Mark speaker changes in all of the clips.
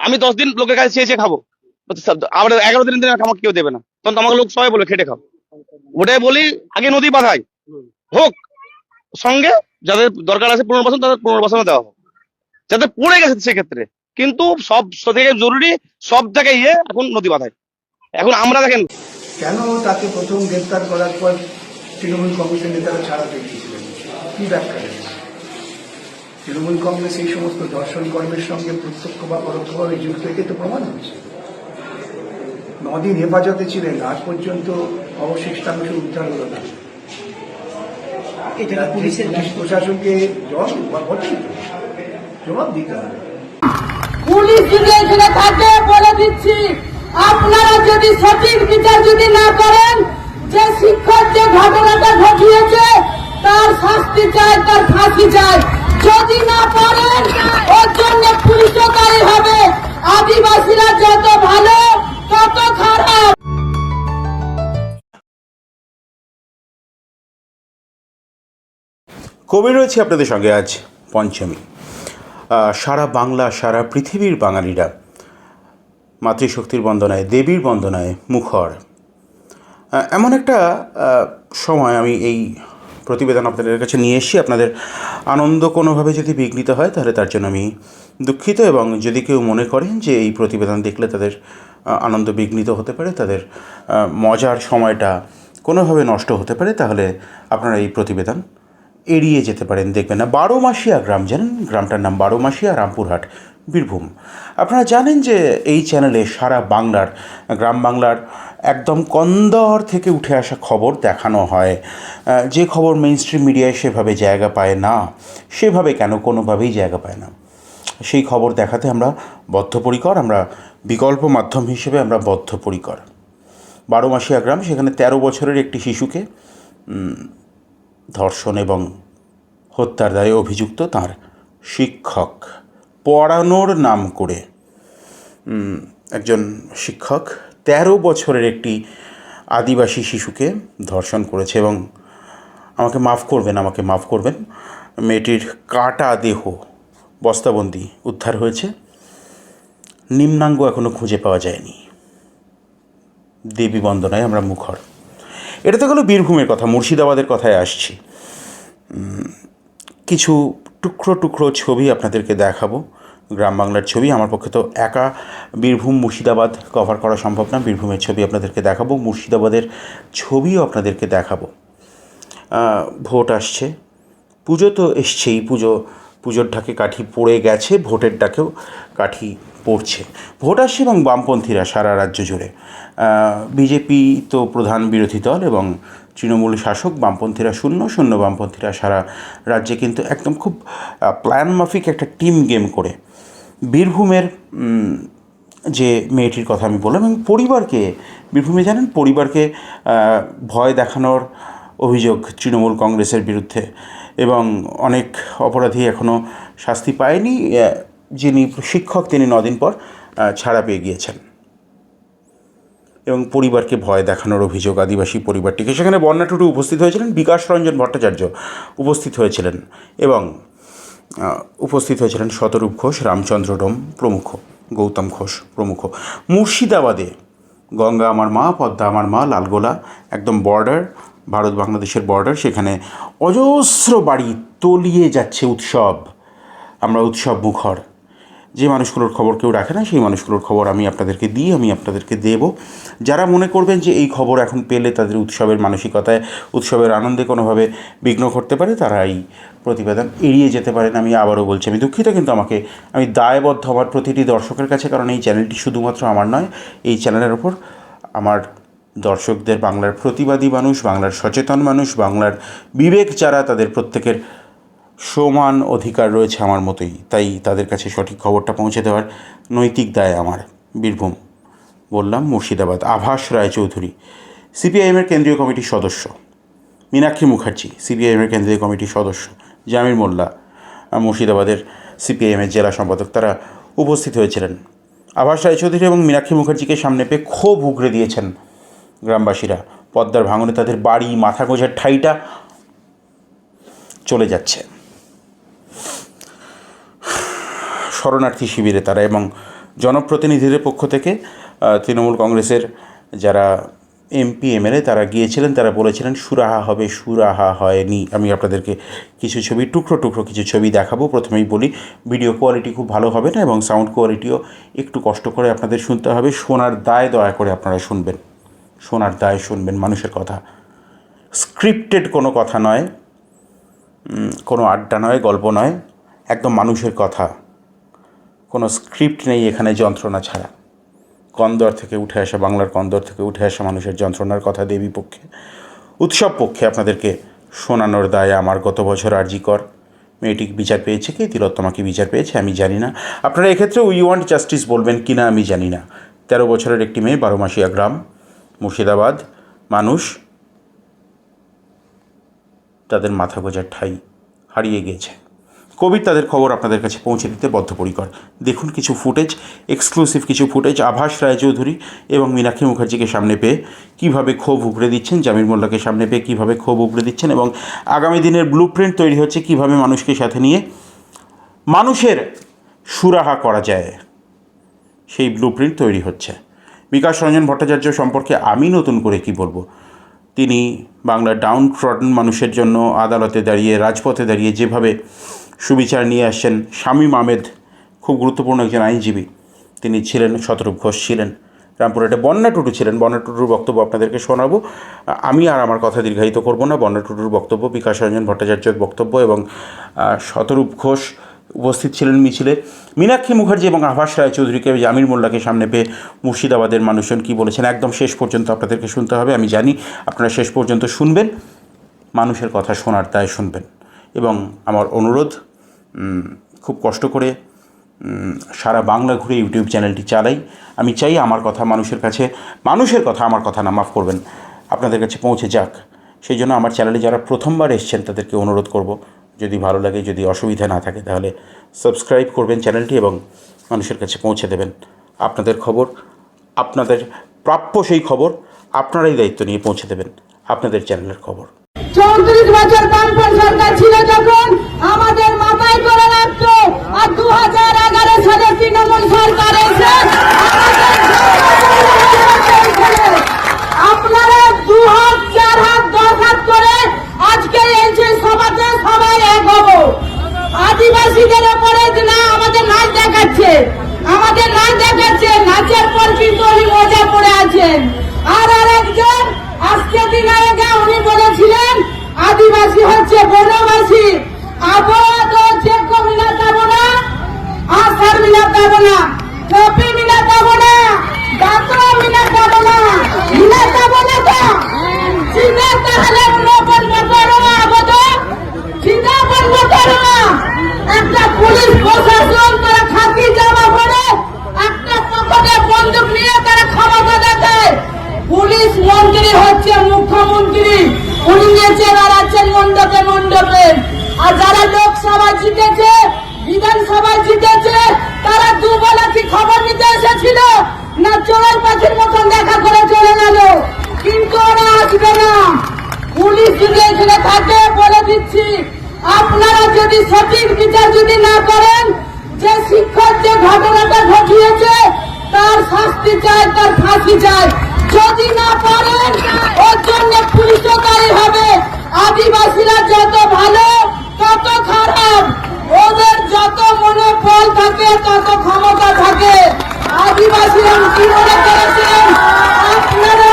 Speaker 1: আমি দশ দিন লোকের কাছে চেয়ে চেয়ে খাব। আবার এগারো দিন দিন আমাকে কেউ দেবে না। তখন তো আমাকে লোক সবাই বলে, খেটে খাও। ওটাই বলি, আগে নদী বাঁধাই। হোক, সঙ্গে যাদের দরকার আছে পুনর্বাসন, তাদের পুনর্বাসনে দেওয়া হোক। যাদের পড়ে গেছে সেক্ষেত্রে। কিন্তু সব থেকে জরুরি, সব থেকে ইয়ে এখন নদী বাঁধাই। এখন আমরা দেখেন
Speaker 2: কেন তাকে প্রথম গ্রেপ্তার করার পর তৃণমূল কংগ্রেসের নেতারা ছাড়া পেয়েছিলেন কি ব্যাখ্যা তৃণমূল কংগ্রেস এই সমস্ত ধর্ষণ কর্মের সঙ্গে প্রত্যক্ষ বা পরোক্ষভাবে যুক্ত একে তো প্রমাণ হচ্ছে। নদিন হেফাজতে ছিলেন আজ পর্যন্ত অবশিষ্টাংশ উদ্ধার হলো না।
Speaker 3: এটা পুলিশের
Speaker 2: প্রশাসনকে জবাব জবাব দিতে হবে।
Speaker 4: পুলিশ যদি এখানে থাকে বলে দিচ্ছি আপনারা যদি সঠিক বিচার যদি না করেন যে শিক্ষক যে ঘটনাটা ঘটিয়েছে, তার শাস্তি চাই, তার ফাঁসি চাই। যদি না পারেন, ওর জন্য পুলিশও দায়ী হবে। আদিবাসীরা যত ভালো, তত খারাপ।
Speaker 5: কবি রয়েছে আপনাদের সঙ্গে আজ পঞ্চমী। সারা বাংলা, সারা পৃথিবীর বাঙালিরা মাতৃশক্তির বন্দনায়, দেবীর বন্দনায় মুখর। এমন একটা সময় আমি এই প্রতিবেদন আপনাদের কাছে নিয়ে এসেছি। আপনাদের আনন্দ কোনোভাবে যদি বিঘ্নিত হয়, তাহলে তার জন্য আমি দুঃখিত এবং যদি কেউ মনে করেন যে এই প্রতিবেদন দেখলে তাদের আনন্দ বিঘ্নিত হতে পারে, তাদের মজার সময়টা কোনোভাবে নষ্ট হতে পারে, তাহলে আপনারা এই প্রতিবেদন এড়িয়ে যেতে পারেন, দেখবেন না। বারোমাসিয়া গ্রাম, জানেন? গ্রামটার নাম বারোমাসিয়া, রামপুরহাট, বীরভূম। আপনারা জানেন যে এই চ্যানেলে সারা বাংলার, গ্রাম বাংলার একদম কন্দর থেকে উঠে আসা খবর দেখানো হয়। যে খবর মেইন স্ট্রিম মিডিয়ায় সেভাবে জায়গা পায় না। সেভাবে কেন? কোনোভাবেই জায়গা পায় না। সেই খবর দেখাতে আমরা বদ্ধপরিকর, আমরা বিকল্প মাধ্যম হিসেবে আমরা বদ্ধপরিকর। বারোমাসিয়া গ্রাম, সেখানে তেরো বছরের একটি শিশুকে ধর্ষণ এবং হত্যার দায়ে অভিযুক্ত তার শিক্ষক। পড়ানোর নাম করে একজন শিক্ষক তেরো বছরের একটি আদিবাসী শিশুকে ধর্ষণ করেছে এবং আমাকে মাফ করবেন, আমাকে মাফ করবেন। মেয়েটির কাটা দেহ, বস্তাবন্দি উদ্ধার হয়েছে। নিম্নাঙ্গ এখনও খুঁজে পাওয়া যায়নি। দেবী বন্দনায় আমরা মুখর। এটা তো গেলো বীরভূমের কথা, মুর্শিদাবাদের কথায় আসছি। কিছু টুকরো টুকরো ছবি আপনাদেরকে দেখাবো। গ্রাম বাংলার ছবি। আমার পক্ষে তো একা বীরভূম মুর্শিদাবাদ কভার করা সম্ভব না। বীরভূমের ছবি আপনাদেরকে দেখাবো, মুর্শিদাবাদের ছবিও আপনাদেরকে দেখাবো। ভোট আসছে। পুজো তো এসছেই, পুজো, পুজোর ঢাকে কাঠি পড়ে গেছে, ভোটের ডাকেও কাঠি পড়ছে। ভোট আসছে এবং বামপন্থীরা সারা রাজ্য জুড়ে। বিজেপি তো প্রধান বিরোধী দল এবং তৃণমূল শাসক, বামপন্থীরা শূন্য শূন্য বামপন্থীরা সারা রাজ্যে কিন্তু একদম খুব প্ল্যান মাফিক একটা টিম গেম করে। বীরভূমের যে মেয়েটির কথা আমি বললাম এবং পরিবারকে, বীরভূমে জানেন, পরিবারকে ভয় দেখানোর অভিযোগ তৃণমূল কংগ্রেসের বিরুদ্ধে এবং অনেক অপরাধী এখনও শাস্তি পায়নি যিনি শিক্ষক তিনি নদিন পর ছাড়া পেয়ে গিয়েছেন। এবং পরিবারকে ভয় দেখানোর অভিযোগ, আদিবাসী পরিবারটিকে। সেখানে বন্যা টুটু উপস্থিত হয়েছিলেন, বিকাশ রঞ্জন ভট্টাচার্য উপস্থিত হয়েছিলেন এবং উপস্থিত হয়েছিলেন শতরূপ ঘোষ, রামচন্দ্র ডোম প্রমুখ, গৌতম ঘোষ প্রমুখ। মুর্শিদাবাদে গঙ্গা আমার মা, পদ্মা আমার মা, লালগোলা, একদম বর্ডার ভারত বাংলাদেশের বর্ডার সেখানে অজস্র বাড়ি তলিয়ে যাচ্ছে উৎসব। আমরা উৎসব মুখর। যে মানুষগুলোর খবর কেউ রাখে না, সেই মানুষগুলোর খবর আমি আপনাদেরকে দিই, আমি আপনাদেরকে দেব। যারা মনে করবেন যে এই খবর এখন পেলে তাদের উৎসবের মানসিকতায়, উৎসবের আনন্দে কোনোভাবে বিঘ্ন ঘটতে পারে, তারা এই প্রতিবেদন এড়িয়ে যেতে পারেন আমি আবারও বলছি। আমি দুঃখিত কিন্তু আমাকে, আমি দায়বদ্ধ আমার প্রতিটি দর্শকের কাছে, কারণ এই চ্যানেলটি শুধুমাত্র আমার নয়, এই চ্যানেলের ওপর আমার দর্শকদের, বাংলার প্রতিবাদী মানুষ, বাংলার সচেতন মানুষ, বাংলার বিবেক যারা তাদের প্রত্যেকের সমান অধিকার রয়েছে আমার মতোই। তাই তাদের কাছে সঠিক খবরটা পৌঁছে দেওয়ার নৈতিক দায় আমার, বীরভূম। বললাম, মুর্শিদাবাদ। আভাস রায়চৌধুরী, সিপিআইএমের কেন্দ্রীয় কমিটির সদস্য। মীনাক্ষী মুখার্জি, সিপিআইএমের কেন্দ্রীয় কমিটির সদস্য। জামির মোল্লা, মুর্শিদাবাদের সিপিআইএমের জেলা সম্পাদক। তারা উপস্থিত হয়েছিলেন। আভাস রায়চৌধুরী এবং মীনাক্ষী মুখার্জিকে সামনে পেয়ে ক্ষোভ উগরে দিয়েছেন গ্রামবাসীরা। পদ্মার ভাঙনে তাদের বাড়ি, মাথা গোঝার ঠাইটা চলে যাচ্ছে। শরণার্থী শিবিরে তারা এবং জনপ্রতিনিধিদের পক্ষ থেকে তৃণমূল কংগ্রেসের যারা এমপি, এমএলএ তারা গিয়েছিলেন, তারা বলেছিলেন, সুরাহা হবে, সুরাহা হয়নি। আমি আপনাদেরকে কিছু ছবি, টুকরো টুকরো কিছু ছবি দেখাবো। প্রথমেই বলি, ভিডিও কোয়ালিটি খুব ভালো হবে না এবং সাউন্ড কোয়ালিটিও একটু কষ্ট করে আপনাদের শুনতে হবে। শোনার দায় দয়া করে আপনারা শুনবেন। শোনার দায় শুনবেন, মানুষের কথা। স্ক্রিপ্টেড কোনো কথা নয়। কোনো আড্ডা নয়, গল্প নয়, একদম মানুষের কথা। কোনো স্ক্রিপ্ট নেই এখানে যন্ত্রণা ছাড়া। কন্দর থেকে উঠে আসা বাংলার কন্দর থেকে উঠে আসা মানুষের যন্ত্রণার কথা দেবী পক্ষে। উৎসব পক্ষে আপনাদেরকে শোনানোর দায় আমার গত বছর আরজি কর। মেয়েটি বিচার পেয়েছে কি? তিলোত্তমা কি বিচার পেয়েছে? আমি জানি না। আপনারা এক্ষেত্রে উই ওয়ান্ট জাস্টিস বলবেন কি না আমি জানি না। তেরো বছরের একটি মেয়ে বারোমাসিয়া গ্রাম, মুর্শিদাবাদ। মানুষ তাদের মাথা গোজার ঠাই হারিয়ে গিয়েছে কবির তাদের খবর আপনাদের কাছে পৌঁছে দিতে বদ্ধপরিকর। দেখুন কিছু ফুটেজ এক্সক্লুসিভ কিছু ফুটেজ, আভাস রায়চৌধুরী এবং মীনাক্ষী মুখার্জিকে সামনে পেয়ে কীভাবে ক্ষোভ উগড়ে দিচ্ছেন, জামির মোল্লাকে সামনে পেয়ে কীভাবে ক্ষোভ উগড়ে দিচ্ছেন এবং আগামী দিনের ব্লু প্রিন্ট তৈরি হচ্ছে কীভাবে মানুষকে সাথে নিয়ে মানুষের সুরাহা করা যায়। সেই ব্লু প্রিন্ট তৈরি হচ্ছে। বিকাশ রঞ্জন ভট্টাচার্য সম্পর্কে আমি নতুন করে কি বলব? তিনি বাংলার ডাউন ট্রডন মানুষের জন্য আদালতে দাঁড়িয়ে, রাজপথে দাঁড়িয়ে যেভাবে সুবিচার নিয়ে আসছেন শামীম আহমেদ, খুব গুরুত্বপূর্ণ একজন আইনজীবী। তিনি ছিলেন, শতরূপ ঘোষ ছিলেন রামপুর রামপুরহাটে বন্যা টুটু ছিলেন। বন্যা টুটুর বক্তব্য আপনাদেরকে শোনাবো। আমি আর আমার কথা দীর্ঘায়িত করব না। বন্যা টুটুর বক্তব্য, বিকাশ রঞ্জন ভট্টাচার্যের বক্তব্য এবং শতরূপ ঘোষ উপস্থিত ছিলেন মিছিলে। মীনাক্ষী মুখার্জি এবং আভাস রায়চৌধুরীকে জামির মোল্লাকে সামনে পেয়ে মুর্শিদাবাদের মানুষজন কী বলেছেন? একদম শেষ পর্যন্ত আপনাদেরকে শুনতে হবে। আমি জানি আপনারা শেষ পর্যন্ত শুনবেন। মানুষের কথা শোনার তাই শুনবেন। এবং আমার অনুরোধ খুব কষ্ট করে সারা বাংলা ঘুরে ইউটিউব চ্যানেলটি চালাই। আমি চাই আমার কথা মানুষের কাছে, মানুষের কথা আমার কথা না, মাফ করবেন, আপনাদের কাছে পৌঁছে যাক। সেই জন্য আমার চ্যানেলে যারা প্রথমবার এসছেন, তাদেরকে অনুরোধ করব, যদি ভালো লাগে, যদি অসুবিধা না থাকে, তাহলে সাবস্ক্রাইব করবেন চ্যানেলটি এবং মানুষের কাছে পৌঁছে দেবেন। আপনাদের খবর, আপনাদের প্রাপ্য সেই খবর, আপনারাই দায়িত্ব নিয়ে পৌঁছে দেবেন, আপনাদের চ্যানেলের খবর।
Speaker 4: চৌত্রিশ বছর বামপন সরকার ছিল যখন আমাদের মাথায় করে রাখতো আর দু হাজার এগারো সালে তৃণমূল সরকার এসে আপনারা দু হাত করে আজকে এই যে সবাই এক হব। আদিবাসীদের ওপরে না আমাদের নাচ দেখাচ্ছে, আমাদের নাচ দেখাচ্ছে নাচের পর কিন্তু পড়ে আছেন। আর আরেকজন, আজকে দিন আগে উনি বলেছিলেন আদিবাসী হচ্ছে বনবাসী। আবহাওয়া তো মিনা পাবো না আসার মিনা পাবো না, কপি পাবো না দাঁতরা পাবো না না তো? চিনা তাহলে রোপণ করো আবদ চিন্তা করো একটা পুলিশ প্রশাসন তারা খাকি জামা পরে একটা পকেটে বন্দুক নিয়ে তারা পুলিশ মন্ত্রী হচ্ছে মুখ্যমন্ত্রী। উনি নিচে দাঁড়াচ্ছেন মণ্ডপে আর যারা লোকসভা জিতেছে, বিধানসভা জিতেছে, তারা দুবেলা কি খবর নিতে এসেছিল? না চোরের পাখির মতন দেখা করে চলে গেল। কিন্তু ওরা আসবে না। পুলিশ যদি এখানে থাকে, বলে দিচ্ছি, আপনারা যদি সঠিক বিচার যদি না করেন, যে শিক্ষক যে ঘটনাটা ঘটিয়েছে, তার শাস্তি চায় তার ফাঁসি চাই। যদি না পারেন, ওর জন্য পুলিশও হবে। আদিবাসীরা যত ভালো, তত খারাপ। ওদের যত মনে বল থাকে, তত ক্ষমতা থাকে। আদিবাসীরা কি মনে করেছেন? আপনারা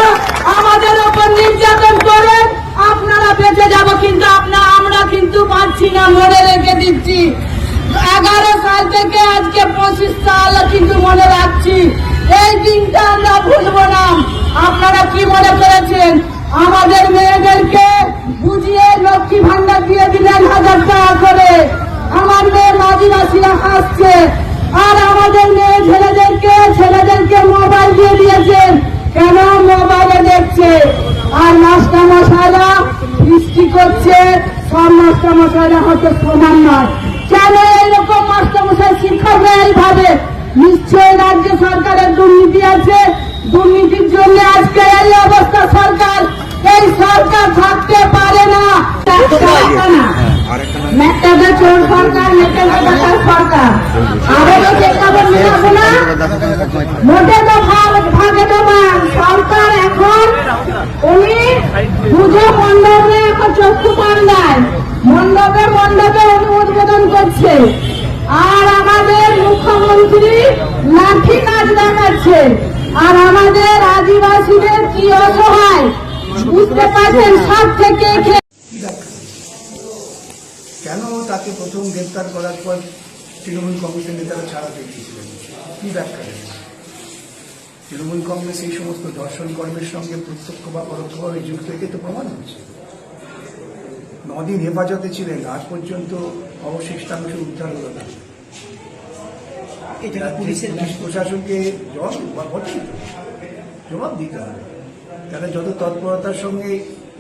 Speaker 4: আমাদের ওপর নির্যাতন করেন, আপনারা বেঁচে যাব কিন্তু আপনার আমরা কিন্তু পাচ্ছি না, মনে রেখে দিচ্ছি। এগারো সাল থেকে আজকে পঁচিশ সাল কিন্তু মনে রাখছি। এই দিনটা আমরা ভুলবো না। আপনারা কি মনে করেছেন? আমাদের মেয়েদেরকে বুঝিয়ে লক্ষ্মী ভান্ডার দিয়ে দিলেন হাজার টাকা করে। আমার মেয়ে আদিবাসীরা হাসছে। আর আমাদের মেয়ে ছেলেদেরকে ছেলেদেরকে মোবাইল দিয়ে দিয়েছেন। কেন মোবাইলে দেখছে? আর মাস্টার মশাইরা বৃষ্টি করছে। সব মাস্টার মশাইরা হয়তো সমান নয়। কেন এইরকম মাস্টার মশাই শিক্ষকরা এইভাবে? নিশ্চয়ই রাজ্য সরকার এখন উনি এখন চক্ষু আর আমাদের মুখ্যমন্ত্রী লাঠি নাচ দেখাচ্ছে। আর আমাদের আদিবাসীদের কি অসহায়, বুঝতে পারছেন সব থেকে
Speaker 2: কেন তাকে প্রথম করার পর তৃণমূল কংগ্রেসের নেতারা ছাড়া পেয়েছিলেন? কি ব্যাখ্যা? তৃণমূল কংগ্রেস এই সমস্ত ধর্ষণ কর্মের সঙ্গে প্রত্যক্ষ বা পরোক্ষভাবে যুক্ত একে তো প্রমাণ হচ্ছে। নদিন হেফাজতে ছিলেন আজ পর্যন্ত অবশিষ্টাংশ উদ্ধার হলো না। এটা পুলিশের প্রশাসনকে জবাব বটেই জবাব দিতে হবে। তারা যত তৎপরতার সঙ্গে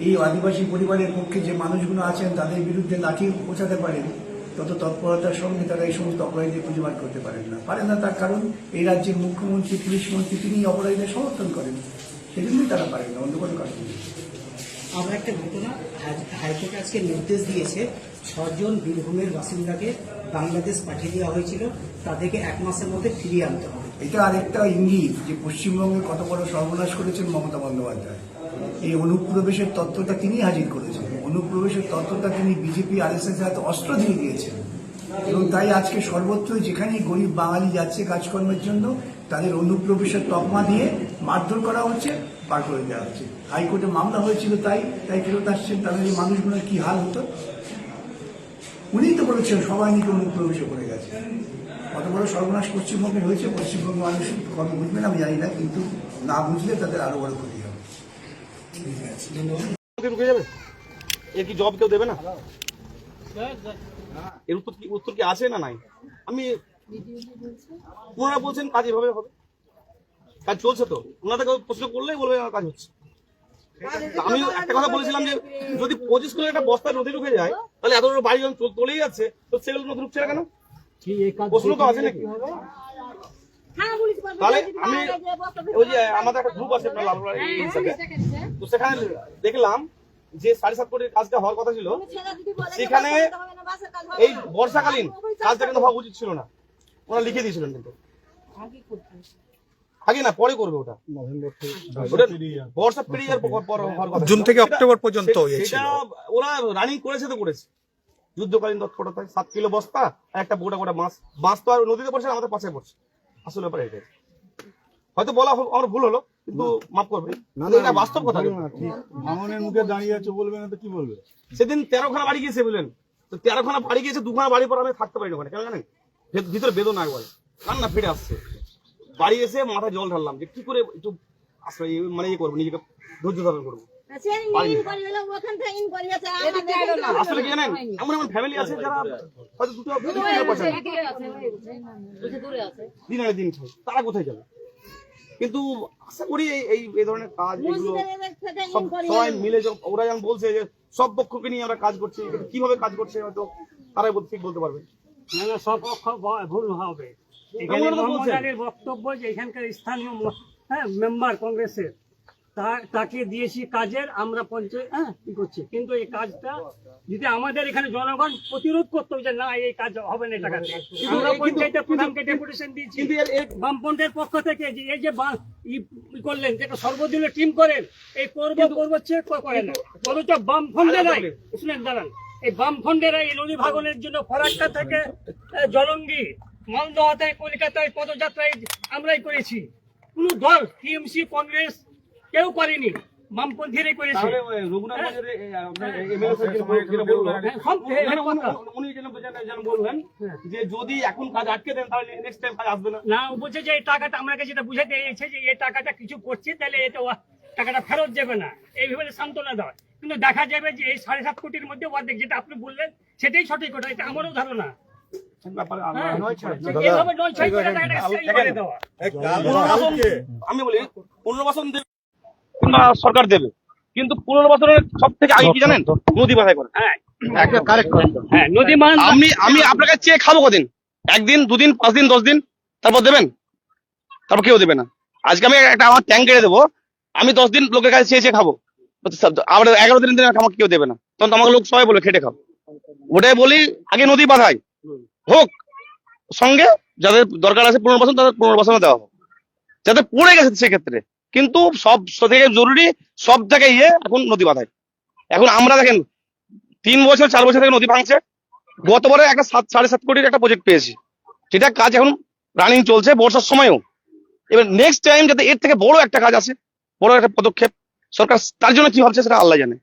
Speaker 2: এই আদিবাসী পরিবারের পক্ষে যে মানুষগুলো আছেন তাদের বিরুদ্ধে লাঠি পৌঁছাতে পারেন তত তৎপরতার সঙ্গে তারা এই সমস্ত অপরাধীদের প্রতিবাদ করতে পারেন না। পারেন না তার কারণ এই রাজ্যের মুখ্যমন্ত্রী পুলিশ মন্ত্রী তিনি অপরাধীদের সমর্থন করেন। সেজন্যই তারা পারেন না অন্য কোনো কারণ নেই।
Speaker 3: আমরা একটা ঘটনা হাই- হাইকোর্ট আজকে নির্দেশ দিয়েছে ছজন বীরভূমের বাসিন্দাকে বাংলাদেশ পাঠিয়ে দেওয়া হয়েছিল তাদেরকে এক মাসের মধ্যে ফিরিয়ে আনতে হবে।
Speaker 2: এটা আরেকটা ইঙ্গিত যে পশ্চিমবঙ্গে কত বড় সর্বনাশ করেছেন মমতা বন্দ্যোপাধ্যায়। এই অনুপ্রবেশের তত্ত্বটা তিনি হাজির করেছেন। অনুপ্রবেশের তত্ত্বটা তিনি বিজেপি আর এস এস হাতে অস্ত্র দিয়ে দিয়েছেন। এবং তাই আজকে সর্বত্রই যেখানেই গরিব বাঙালি যাচ্ছে কাজকর্মের জন্য, তাদের অনুপ্রবেশের তকমা দিয়ে মারধর করা হচ্ছে, বার করে দেওয়া হচ্ছে। হাইকোর্টে মামলা হয়েছিল তাই তাই ফেরত আসছেন তাদের এই মানুষগুলোর কি হাল হতো? উনিই তো বলেছেন সবাই নাকি অনুপ্রবেশে করে গেছে। কত বড় সর্বনাশ পশ্চিমবঙ্গে হয়েছে, পশ্চিমবঙ্গ মানুষ কত বুঝবেন আমি জানি না, কিন্তু না বুঝলে তাদের আরও বড় ক্ষতি হবে।
Speaker 1: রুকে যাবে? এর কি জব কেউ দেবে না এর উত্তর কি উত্তর কি আছে না নাই আমি ওনারা বলছেন কাজ এভাবে হবে কাজ চলছে তো ওনাদেরকে প্রশ্ন করলেই বলবে আমার কাজ হচ্ছে আমি একটা কথা বলেছিলাম যে যদি পঁচিশ কিলো একটা বস্তা নদী ঢুকে যায় তাহলে এত বড় বাড়ি যখন চলেই যাচ্ছে তো সেগুলো নদী ঢুকছে না কেন প্রশ্ন তো আছে নাকি তাহলে আমি ওই যে আমাদের একটা গ্রুপ আছে তো সেখানে দেখলাম যে সাড়ে সাত কোটির কাজটা হওয়ার কথা ছিল সেখানে এই বর্ষাকালীন কাজটা কিন্তু হওয়া উচিত ছিল না। ওনারা লিখে দিয়েছিলেন কিন্তু। আগে না পরে করবে ওটা। বর্ষা পেরিয়ে যাওয়ার পর- পর হওয়ার কথা
Speaker 6: জুন থেকে অক্টোবর পর্যন্ত ইয়ে
Speaker 1: সেটা ওরা রানিং করেছে তো করেছে। যুদ্ধকালীন তৎপরতায় সাত কিলো বস্তা আর একটা গোটা গোটা মাছ। মাছ তো আর নদীতে পড়ছে না, আমাদের পাশে পড়ছে। আসলে ব্যাপার এটাই। হয়তো বলা আমার ভুল হলো। কিন্তু মাফ করবে এটা বাস্তব কথা
Speaker 7: ভাঙনের মুখে দাঁড়িয়ে আছে বলবে না তো কি বলবে?
Speaker 1: সেদিন তেরোখানা বাড়ি গিয়েছে বুঝলেন? তো তেরোখানা বাড়ি গিয়েছে দুখানা বাড়ি পর আমি থাকতে পারি ওখানে কেন জানেন? ভিতরে বেদনা একবার। কান্না ফিরে আসছে। বাড়ি এসে মাথায় জল ঢাললাম যে কি করে একটু আসলে মানে ইয়ে করব নিজেকে ধৈর্য ধারণ করব। আসলে কি জানেন? এমন এমন ফ্যামিলি আছে যারা হয়তো দুটো। দিন আনে দিন তারা কোথায় যাবে? কিন্তু আশা করি এই এই এই ধরনের কাজ এগুলো সব সবাই মিলে ওরা যেমন বলছে যে সব পক্ষকে নিয়ে আমরা কাজ করছি কীভাবে কাজ করছে হয়তো তারাই ঠিক বলতে পারবে
Speaker 8: না। না সব পক্ষ ভুল হবে। এখানে বক্তব্য যে এখানকার স্থানীয় হ্যাঁ মেম্বার কংগ্রেসের। তাকে দিয়েছি কাজের আমরা পঞ্চায়েত হ্যাঁ করছি? কিন্তু এই কাজটা যদি আমাদের এখানে জনগণ প্রতিরোধ করতে যে না এই কাজ হবে না আমরা প্রধানকে ডেপুটেশন দিয়েছি। বামপন্থের পক্ষ থেকে যে এই যে করলেন যে একটা সর্বদলীয় টিম করেন এই করব করব চেক করে না। অথচ শুনেন দাঁড়ান। এই বামফ্রন্টেরা এই নদী ভাগনের জন্য ফরাক্কা থেকে জলঙ্গি মালদহাতে কলকাতায় পদযাত্রায় আমরাই করেছি। কোন দল টিএমসি কংগ্রেস কেউ করেনি করেছে। হ্যাঁ, সব
Speaker 1: উনি-
Speaker 8: এখানে
Speaker 1: উনি-
Speaker 8: কথা।
Speaker 1: উনি যেন যেন- যেন বললেন যে যদি এখন কাজ আটকে দেন তাহলে নেক্সট টাইম কাজ আসবে না।
Speaker 8: না বলছে যে এই টাকাটা আমাকে যেটা বুঝাতে এসেছে যে এই টাকাটা কিছু করছে তাহলে এটা টাকাটা ফেরত যাবে না। এইভাবে সান্ত্বনা দেওয়া কিন্তু দেখা যাবে যে এই সাড়ে সাত কোটির মধ্যে অর্ধেক যেটা আপনি বললেন সেটাই সঠিক ওটা এটা আমারও ধারণা। হ্যাঁ,
Speaker 1: আমি বলি পুনর্বাসন সরকার দেবে। কিন্তু পুনর্বাসনের সব থেকে আগে কি জানেন? নদী বাধাই করে
Speaker 8: হ্যাঁ। হ্যাঁ নদী
Speaker 1: আমি আমি আপনার কাছে চেয়ে খাব কদিন? একদিন দুদিন পাঁচ দিন দশ দিন তারপর দেবেন? তারপর কেউ দেবে না। আজকে আমি একটা আমার ট্যাঙ্ক কেড়ে দেবো। আমি দশ দিন লোকের কাছে চেয়ে চেয়ে খাব। আবার এগারো দিন দিন আমাকে কেউ দেবে না। তখন তো আমাকে লোক সবাই বলে খেটে খাও। ওটাই বলি আগে নদী বাধাই। হোক সঙ্গে যাদের দরকার আছে পুনর্বাসন তাদের পুনর্বাসনে দেওয়া হোক। যাতে পড়ে গেছে সেক্ষেত্রে। কিন্তু সব থেকে জরুরি, সব থেকে ইয়ে এখন নদী বাঁধায় এখন আমরা দেখেন, তিন বছর, চার বছর থেকে নদী ভাঙছে। গতবারে একটা সাত, সাড়ে সাত কোটির একটা প্রজেক্ট পেয়েছি। সেটা কাজ এখন রানিং চলছে বর্ষার সময়ও। এবার নেক্সট টাইম যাতে এর থেকে বড় একটা কাজ আছে, বড় একটা পদক্ষেপ, সরকার তার জন্য কি ভাবছে সেটা আল্লাহ জানে।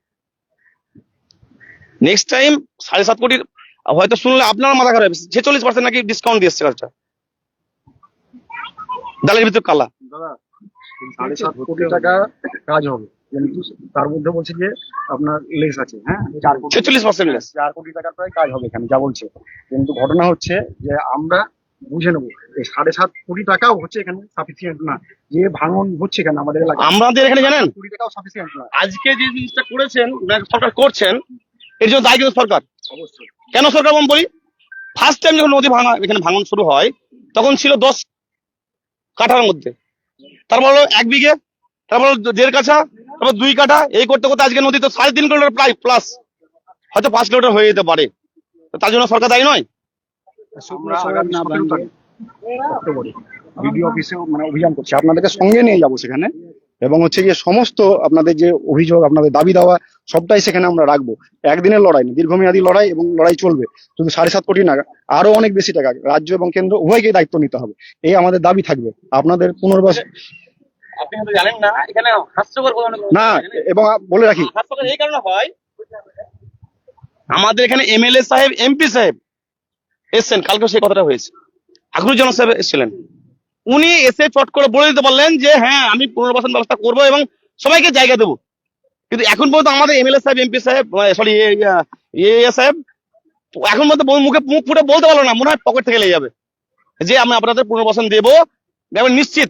Speaker 1: নেক্সট টাইম সাড়ে সাত কোটির, হয়তো শুনলে আপনার মাথা খারাপ। ছেচল্লিশ পার্সেন্ট নাকি ডিসকাউন্ট দিয়েছে কাজটা। ডালের ভিতর কালা।
Speaker 6: সাড়ে সাত কোটি টাকা কাজ হবে। কিন্তু তার মধ্যে বলছে যে আপনার লেস আছে হ্যাঁ? চার কোটি
Speaker 1: ছেচল্লিশ পার্সেন্ট
Speaker 6: চার কোটি টাকার প্রায় কাজ হবে এখানে যা বলছে। কিন্তু ঘটনা হচ্ছে যে আমরা বুঝে নেব এই সাড়ে সাত কোটি টাকাও হচ্ছে এখানে সাফিসিয়েন্ট না। যে ভাঙন হচ্ছে এখানে আমাদের এলাকায়?
Speaker 1: আমাদের এখানে জানেন?
Speaker 6: কোটি টাকাও সাফিসিয়েন্ট না।
Speaker 1: আজকে যে জিনিসটা করেছেন সরকার করছেন এর জন্য দায়ী কিন্তু সরকার।
Speaker 6: অবশ্যই।
Speaker 1: কেন সরকার বলি? ফার্স্ট টাইম যখন নদী ভাঙা এখানে ভাঙন শুরু হয় তখন ছিল দশ কাঠার মধ্যে। তারপর হলো এক বিঘে, তারপর দেড় কাঠা, তারপর দুই কাঠা, এই করতে করতে আজকে নদী তো সাড়ে তিন কিলোমিটার প্রায় প্লাস হয়তো পাঁচ কিলোমিটার হয়ে যেতে পারে। তার জন্য সরকার দায়ী নয়?
Speaker 6: বিডিও অফিসে মানে অভিযান করছি। আপনাদেরকে সঙ্গে নিয়ে যাব সেখানে। এবং হচ্ছে গিয়ে সমস্ত আপনাদের যে অভিযোগ আপনাদের দাবি দেওয়া সবটাই সেখানে আমরা রাখব। একদিনের লড়াই না দীর্ঘমেয়াদী লড়াই এবং লড়াই চলবে। শুধু সাড়ে সাত কোটি টাকা আরও অনেক বেশি টাকা রাজ্য এবং কেন্দ্র উভয়কেই দায়িত্ব নিতে হবে। এই আমাদের দাবি থাকবে। আপনাদের
Speaker 1: জানেন না এখানে হাস্যকর
Speaker 6: না এবং বলে রাখি।
Speaker 1: এই কারণে হয় আমাদের এখানে এমএলএ সাহেব এমপি সাহেব এসছেন কালকে সেই কথাটা হয়েছে। আকরুজ্জামান সাহেব এসেছিলেন। উনি এসে চট করে বলে দিতে পারলেন যে হ্যাঁ আমি পুনর্বাসন ব্যবস্থা করব এবং সবাইকে জায়গা দেবো। কিন্তু এখন পর্যন্ত আমাদের এমএলএ সাহেব, এমপি সাহেব সরি ইয়ে সাহেব, এখন পর্যন্ত মুখে মুখ ফুটে বলতে পারল না, মনে হয় পকেট থেকে লেগে যাবে। যে, আমি আপনাদের পুনর্বাসন দেবো দেখবেন নিশ্চিত।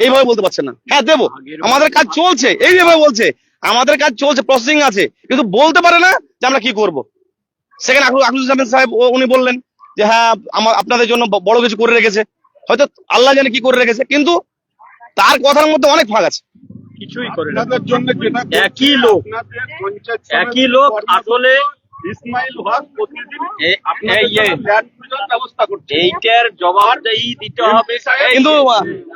Speaker 1: এইভাবে বলতে পারছেন না। হ্যাঁ দেবো। আমাদের কাজ চলছে। এইভাবে বলছে। আমাদের কাজ চলছে প্রসেসিং আছে। কিন্তু বলতে পারে না যে, আমরা কি করব? সেখানে আকরু আকরুজ্জামান সাহেব উনি বললেন যে হ্যাঁ আমার আপনাদের জন্য বড় কিছু করে রেখেছে। হয়তো আল্লাহ জানে কি করে রেখেছে কিন্তু তার কথার মধ্যে অনেক ভাগ আছে।
Speaker 9: কিছুই করে না।
Speaker 7: আপনাদের জন্য যেটা
Speaker 9: একই লোক একই লোক আসলে
Speaker 7: ইসমাইল হক প্রতিদিন
Speaker 9: এইটার দিতে হবে
Speaker 1: কিন্তু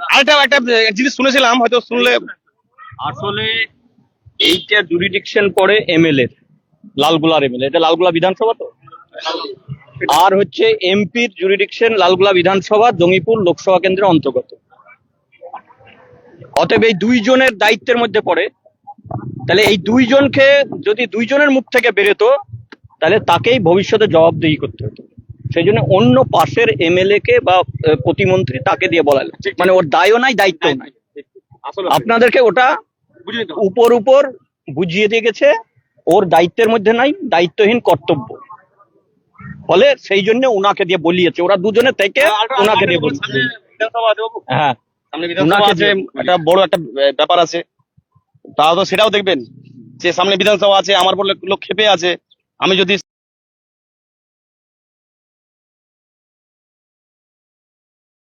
Speaker 1: আরেকটা একটা জিনিস শুনেছিলাম হয়তো শুনলে
Speaker 9: আসলে এইটা জুরিডিকশন পড়ে এমএলএ লালগুলার এমএলএ এটা লালগুলা বিধানসভা তো? আর হচ্ছে এমপির জুরিডিকশন লালগুলা বিধানসভা জঙ্গিপুর লোকসভা কেন্দ্রের অন্তর্গত। অতএব এই দুইজনের দায়িত্বের মধ্যে পড়ে। তাহলে এই দুইজনকে যদি দুইজনের মুখ থেকে বেরোতো তাহলে তাকেই ভবিষ্যতে জবাবদিহি করতে হতো। সেই জন্য অন্য পাশের এমএলএ কে বা প্রতিমন্ত্রী তাকে দিয়ে বলা মানে ওর দায়ও নাই দায়িত্ব নাই। আপনাদেরকে ওটা। উপর উপর বুঝিয়ে দিয়ে গেছে ওর দায়িত্বের মধ্যে নাই দায়িত্বহীন কর্তব্য। ফলে সেই জন্য উনাকে দিয়ে বলিয়েছে। ওরা দুজনে থেকে ওনাকে দিয়ে বলছে। হ্যাঁ ওনাকে দিয়ে-
Speaker 1: একটা বড় একটা ব্যাপার আছে তাও তো সেটাও দেখবেন। যে সামনে বিধানসভা আছে আমার বলে লোক খেপে আছে। আমি যদি